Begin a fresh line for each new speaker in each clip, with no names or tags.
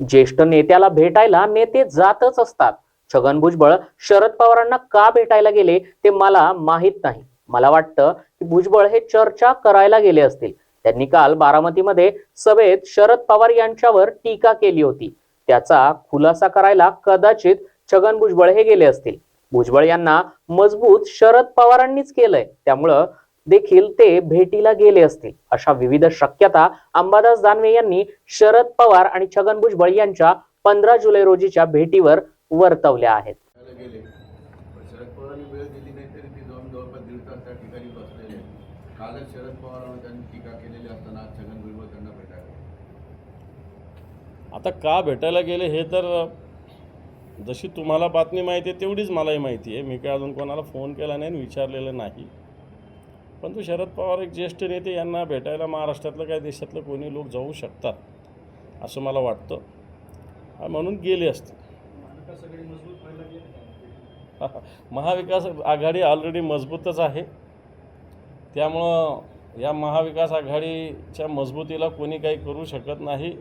ज्येष्ठ नेत्याला भेटायला नेते जातच असतात. छगन भुजबळ शरद पवारांना का भेटायला गेले ते मला माहीत नाही. मला वाटतं की भुजबळ हे चर्चा करायला गेले असतील. त्यांनी काल बारामतीमध्ये सभेत शरद पवार यांच्यावर टीका केली होती. त्याचा खुलासा करायला कदाचित छगन भुजबळ हे गेले असतील. भुजबळ यांना मजबूत शरद पवारांनीच केलंय. त्यामुळं देखील ते भेटीला गेले असतील अशा विविध शक्यता अंबादास दानवे यांनी शरद पवार आणि छगन भुजबळ यांच्या पंधरा जुलै रोजीच्या भेटीवर वर्तवल्या आहेत.
कालच शरद पवारांवर त्यांनी टीका केलेली असताना छगन भुजबळ त्यांना भेटायला.
आता का भेटायला गेले हे तर जशी तुम्हाला बातमी माहिती आहे तेवढीच मलाही माहिती आहे मी काय अजून कोणाला फोन केला नाही आणि विचारलेलं नाही परंतु शरद पवार एक ज्येष्ठ नेते यांना भेटायला महाराष्ट्रातलं काय देशातलं कोणी लोक जाऊ शकतात असं मला वाटतं. म्हणून गेले असते. महाविकास आघाडी ऑलरेडी मजबूतच आहे. त्यामुळं या महाविकास आघाडीच्या मजबूतीला कोणी काही करू शकत नाही.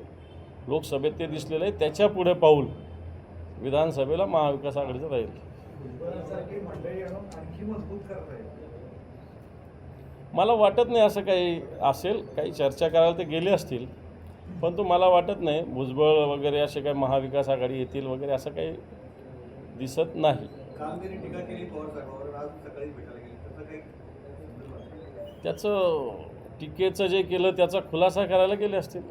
लोकसभेत ते दिसलेलं आहे. त्याच्या पुढे पाऊल विधानसभेला महाविकास आघाडीचं राहील. मला वाटत नाही असं काही असेल. काही चर्चा करायला ते गेले असतील. पण तो मला वाटत नाही भुजबळ वगैरे असे काही महाविकास आघाडी येतील वगैरे असं काही दिसत नाही.
त्याचं
टीकेचं जे केलं त्याचा खुलासा करायला गेले असतील.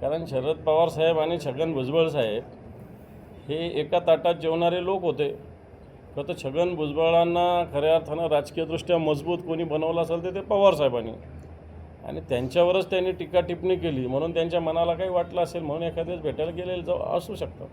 कारण शरद पवार साहेब आणि छगन भुजबळ साहेब हे एका ताटात जेवणारे लोक होते. खरं तर छगन भुजबळांना खऱ्या अर्थानं राजकीयदृष्ट्या मजबूत कोणी बनवलं असेल तर ते पवार साहेबांनी. आणि त्यांच्यावरच त्यांनी टीका टिप्पणी केली म्हणून त्यांच्या मनाला काही वाटलं असेल म्हणून एखाद्याच भेटायला गेलेलं जाऊ असू शकतं.